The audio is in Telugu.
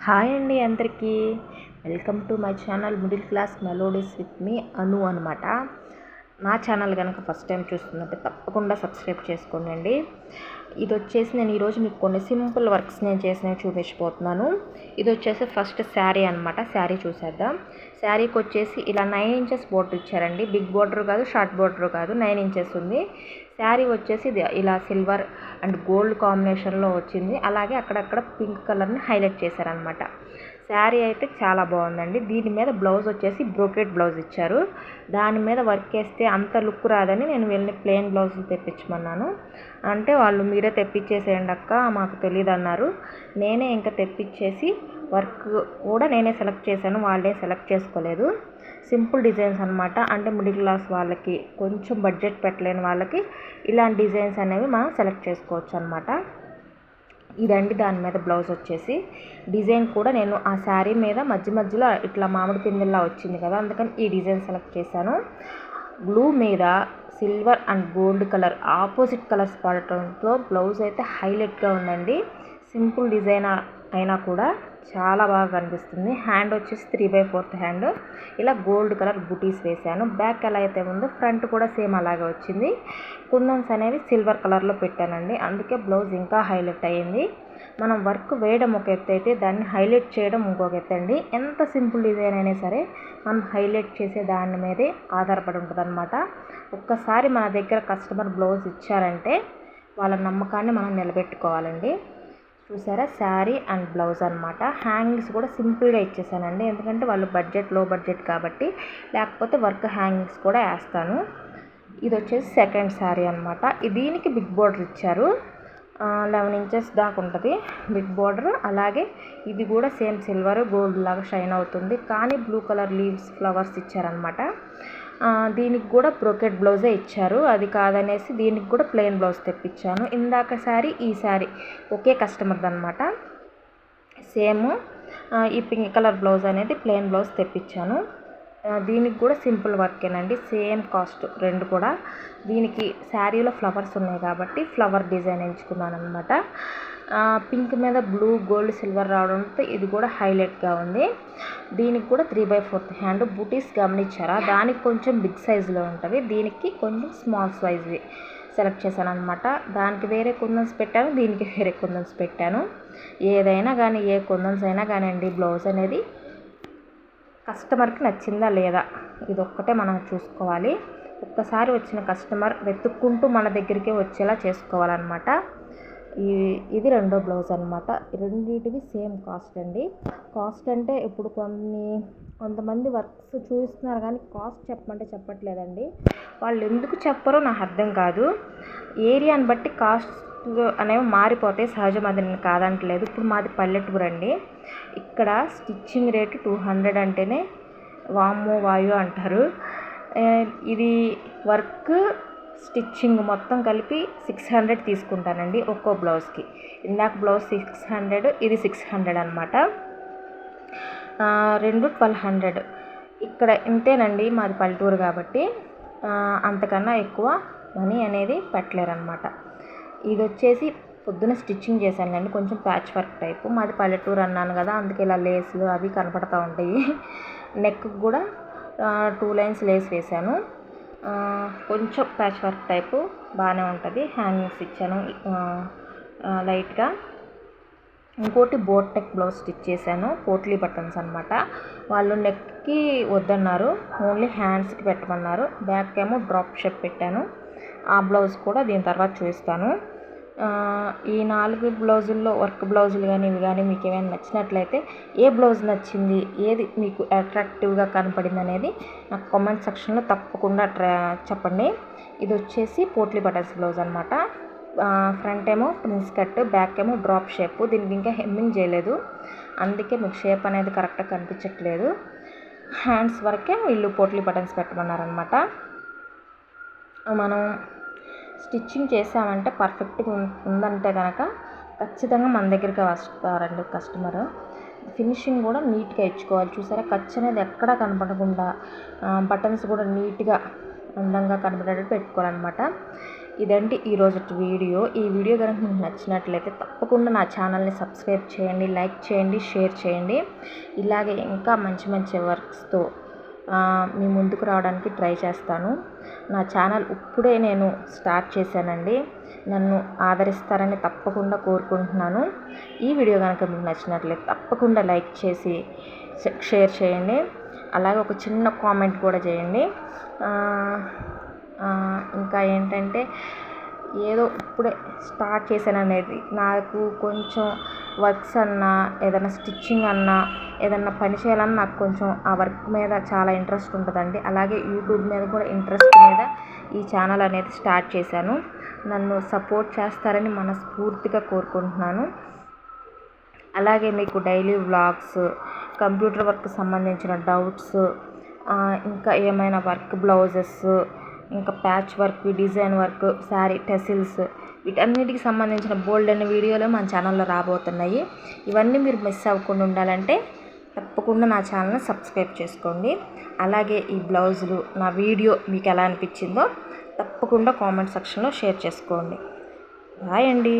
హాయ్ అండి అందరికీ. Welcome to my channel middle class melodies with me Anu అనమాట నా ఛానల్ కనుక ఫస్ట్ టైం చూస్తున్నట్టే తప్పకుండా సబ్స్క్రైబ్ చేసుకోండి ఇది వచ్చేసి నేను ఈరోజు మీకు కొన్ని సింపుల్ వర్క్స్ నేను చేసినవి చూపించిపోతున్నాను ఇది వచ్చేసి ఫస్ట్ శారీ అనమాట శారీ చూసేద్దాం. శారీకి వచ్చేసి ఇలా నైన్ ఇంచెస్ బోర్డర్ ఇచ్చారండి. బిగ్ బోర్డర్ కాదు షార్ట్ బోర్డర్ కాదు నైన్ ఇంచెస్ ఉంది. శారీ వచ్చేసి ఇది ఇలా సిల్వర్ అండ్ గోల్డ్ కాంబినేషన్లో వచ్చింది. అలాగే అక్కడక్కడ పింక్ కలర్ని హైలైట్ చేశారనమాట శారీ అయితే చాలా బాగుందండి. దీని మీద బ్లౌజ్ వచ్చేసి బ్రోకెట్ బ్లౌజ్ ఇచ్చారు. దాని మీద వర్క్ వేస్తే అంత లుక్ రాదని నేను వెళ్ళి ప్లెయిన్ బ్లౌజులు తెప్పించమన్నాను. అంటే వాళ్ళు మీరే తెప్పించేసేయండి అక్క మాకు తెలియదు అన్నారు. నేనే ఇంకా తెప్పించేసి వర్క్ కూడా నేనే సెలెక్ట్ చేశాను. వాళ్ళే సెలెక్ట్ చేసుకోలేదు. సింపుల్ డిజైన్స్ అనమాట అంటే మిడిల్ క్లాస్ వాళ్ళకి కొంచెం బడ్జెట్ పెట్టలేని వాళ్ళకి ఇలాంటి డిజైన్స్ అనేవి మనం సెలెక్ట్ చేసుకోవచ్చు అనమాట ఇదండి దాని మీద బ్లౌజ్ వచ్చేసి. డిజైన్ కూడా నేను ఆ శారీ మీద మధ్య మధ్యలో ఇట్లా మామిడి పిందెల్లా వచ్చింది కదా అందుకని ఈ డిజైన్ సెలెక్ట్ చేశాను. బ్లూ మీద silver and gold colour opposite colours పడటంతో బ్లౌజ్ అయితే హైలైట్గా ఉందండి. సింపుల్ డిజైన్ అయినా కూడా చాలా బాగా కనిపిస్తుంది. హ్యాండ్ వచ్చేసి త్రీ బై ఫోర్త్ హ్యాండ్. ఇలా గోల్డ్ కలర్ బుటీస్ వేసాను బ్యాక్ ఎలా అయితే ఉందో ఫ్రంట్ కూడా సేమ్ అలాగే వచ్చింది. కుందన్స్ అనేవి సిల్వర్ కలర్లో పెట్టానండి. అందుకే బ్లౌజ్ ఇంకా హైలైట్ అయ్యింది. మనం వర్క్ వేయడం ఒక ఎత్తు అయితే దాన్ని హైలైట్ చేయడం ఇంకొక ఎత్తు అండి. ఎంత సింపుల్ డిజైన్ అయినా సరే మనం హైలైట్ చేసే దాని మీదే ఆధారపడి ఉంటుందన్నమాట. ఒక్కసారి మన దగ్గర కస్టమర్ బ్లౌజ్ ఇచ్చారంటే వాళ్ళ నమ్మకాన్ని మనం నిలబెట్టుకోవాలండి. చూసారా? శారీ అండ్ బ్లౌజ్ అనమాట హ్యాంగింగ్స్ కూడా సింపుల్గా ఇచ్చేసానండి. ఎందుకంటే వాళ్ళు బడ్జెట్లో బడ్జెట్ కాబట్టి లేకపోతే వర్క్ హ్యాంగింగ్స్ కూడా వేస్తాను. ఇది వచ్చేసి సెకండ్ శారీ అనమాట దీనికి బిగ్ బోర్డర్ ఇచ్చారు. లెవెన్ ఇంచెస్ దాకా ఉంటుంది బిగ్ బోర్డర్. అలాగే ఇది కూడా సేమ్ సిల్వర్ గోల్డ్ లాగా షైన్ అవుతుంది. కానీ బ్లూ కలర్ లీవ్స్ ఫ్లవర్స్ ఇచ్చారనమాట దీనికి కూడా బ్రోకెట్ బ్లౌజే ఇచ్చారు. అది కాదనేసి దీనికి కూడా ప్లెయిన్ బ్లౌజ్ తెప్పించాను. ఇందాక శారీ ఈ శారీ ఒకే కస్టమర్ది అనమాట సేమ్ ఈ పింక్ కలర్ బ్లౌజ్ అనేది ప్లెయిన్ బ్లౌజ్ తెప్పించాను. దీనికి కూడా సింపుల్ వర్కేనండి. సేమ్ కాస్ట్ రెండు కూడా. దీనికి శారీలో ఫ్లవర్స్ ఉన్నాయి కాబట్టి ఫ్లవర్ డిజైన్ ఎంచుకున్నాను అనమాట పింక్ మీద బ్లూ గోల్డ్ సిల్వర్ రావడంతో ఇది కూడా హైలైట్గా ఉంది. దీనికి కూడా త్రీ బై ఫోర్త్ హ్యాండ్ బూటీస్ గమనించారా? దానికి కొంచెం బిగ్ సైజులో ఉంటుంది దీనికి కొంచెం స్మాల్ సైజ్వి సెలెక్ట్ చేశాను అనమాట దానికి వేరే కుందన్స్ పెట్టాను దీనికి వేరే కుందన్స్ పెట్టాను. ఏదైనా కానీ ఏ కుందన్స్ అయినా కానివ్వండి బ్లౌజ్ అనేది కస్టమర్కి నచ్చిందా లేదా? ఇది ఒక్కటే మనం చూసుకోవాలి. ఒక్కసారి వచ్చిన కస్టమర్ వెతుక్కుంటూ మన దగ్గరికే వచ్చేలా చేసుకోవాలన్నమాట. ఇది రెండో బ్లౌజ్ అనమాట రెండింటివి సేమ్ కాస్ట్ అండి. కాస్ట్ అంటే ఇప్పుడు కొన్ని కొంతమంది వర్క్స్ చూస్తున్నారు కానీ కాస్ట్ చెప్పమంటే చెప్పట్లేదండి. వాళ్ళు ఎందుకు చెప్పరో నాకు అర్థం కాదు. ఏరియాని బట్టి కాస్ట్ అనేవి మారిపోతాయి సహజం అది నేను కాదంటలేదు. ఇప్పుడు మాది పల్లెటూరు అండి. ఇక్కడ స్టిచ్చింగ్ రేటు టూ హండ్రెడ్ అంటేనే వాము వాయు అంటారు. ఇది వర్క్ స్టిచ్చింగ్ మొత్తం కలిపి సిక్స్ హండ్రెడ్ తీసుకుంటానండి ఒక్కో బ్లౌజ్కి. ఇందాక బ్లౌజ్ సిక్స్ హండ్రెడ్ ఇది సిక్స్ హండ్రెడ్ అనమాట రెండు ట్వెల్వ్ హండ్రెడ్. ఇక్కడ ఇంతేనండి మాది పల్లెటూరు కాబట్టి అంతకన్నా ఎక్కువ మనీ అనేది పెట్టలేరనమాట ఇది వచ్చేసి పొద్దున స్టిచ్చింగ్ చేశానండి కొంచెం ప్యాచ్ వర్క్ టైపు. మాది పల్లెటూరు అన్నాను కదా అందుకే ఇలా లేస్లు అవి కనపడతూ ఉంటాయి. నెక్ కూడా టూ లైన్స్ లేస్ వేసాను కొంచెం ప్యాచ్ వర్క్ టైపు బాగానే ఉంటుంది. హ్యాంగింగ్స్ ఇచ్చాను లైట్గా. ఇంకోటి బోట్ టెక్ బ్లౌజ్ స్టిచ్ చేశాను పోట్లీ బటన్స్ అనమాట వాళ్ళు నెక్కి వద్దన్నారు ఓన్లీ హ్యాండ్స్కి పెట్టమన్నారు. బ్యాక్ ఏమో డ్రాప్ షేప్ పెట్టాను. ఆ బ్లౌజ్ కూడా దీని తర్వాత చూస్తాను ఈ నాలుగు బ్లౌజుల్లో వర్క్ బ్లౌజులు కానీ ఇవి కానీ మీకు ఏమైనా నచ్చినట్లయితే ఏ బ్లౌజ్ నచ్చింది ఏది మీకు అట్రాక్టివ్గా కనపడింది అనేది నాకు కామెంట్ సెక్షన్లో తప్పకుండా ట్రా చెప్పండి. ఇది వచ్చేసి పోట్లీ బటన్స్ బ్లౌజ్ అనమాట ఫ్రంట్ ఏమో ప్రిన్స్ కట్ బ్యాక్ ఏమో డ్రాప్ షేప్ దీనికి ఇంకా హెమ్మింగ్ చేయలేదు. అందుకే మీకు షేప్ అనేది కరెక్ట్గా కనిపించట్లేదు. హ్యాండ్స్ వరకే వీళ్ళు పోట్లీ బటన్స్ పెట్టమన్నారనమాట మనం స్టిచ్చింగ్ చేసామంటే పర్ఫెక్ట్గా ఉందంటే కనుక ఖచ్చితంగా మన దగ్గరికి వస్తారండి కస్టమర్. ఫినిషింగ్ కూడా నీట్గా ఇచ్చుకోవాలి. చూసారా? ఖర్చు అనేది ఎక్కడా కనపడకుండా బటన్స్ కూడా నీట్గా అందంగా కనపడేటట్టు పెట్టుకోవాలన్నమాట. ఇదంటే ఈరోజు వీడియో. ఈ వీడియో కనుక మీకు నచ్చినట్లయితే తప్పకుండా నా ఛానల్ని సబ్స్క్రైబ్ చేయండి లైక్ చేయండి షేర్ చేయండి. ఇలాగే ఇంకా మంచి మంచి వర్క్స్తో మీ ముందుకు రావడానికి ట్రై చేస్తాను. నా ఛానల్ ఇప్పుడే నేను స్టార్ట్ చేశానండి. నన్ను ఆదరిస్తారని తప్పకుండా కోరుకుంటున్నాను. ఈ వీడియో కనుక మీకు నచ్చినట్లయితే తప్పకుండా లైక్ చేసి షేర్ చేయండి. అలాగే ఒక చిన్న కామెంట్ కూడా చేయండి. ఇంకా ఏంటంటే ఏదో ఇప్పుడే స్టార్ట్ చేశాను అనేది నాకు కొంచెం వర్క్స్ అన్నా ఏదైనా స్టిచ్చింగ్ అన్నా ఏదన్నా పని చేయాలన్నా నాకు కొంచెం ఆ వర్క్ మీద చాలా ఇంట్రెస్ట్ ఉంటుందండి. అలాగే యూట్యూబ్ మీద కూడా ఇంట్రెస్ట్ మీద ఈ ఛానల్ అనేది స్టార్ట్ చేశాను. నన్ను సపోర్ట్ చేస్తారని మనస్ఫూర్తిగా కోరుకుంటున్నాను. అలాగే మీకు డైలీ వ్లాగ్స్ కంప్యూటర్ వర్క్ సంబంధించిన డౌట్స్ ఇంకా ఏమైనా వర్క్ బ్లౌజెస్ ఇంకా patch work design work sari tassels వీటన్నిటికి సంబంధించిన బోల్డ్ అనే వీడియోలు మన ఛానల్లో రాబోతున్నాయి. ఇవన్నీ మీరు మిస్ అవ్వకుండా ఉండాలంటే తప్పకుండా నా ఛానల్ని సబ్స్క్రైబ్ చేసుకోండి. అలాగే ఈ బ్లౌజులు నా వీడియో మీకు ఎలా అనిపించిందో తప్పకుండా కామెంట్ సెక్షన్లో షేర్ చేసుకోండి. బాయ్ అండి.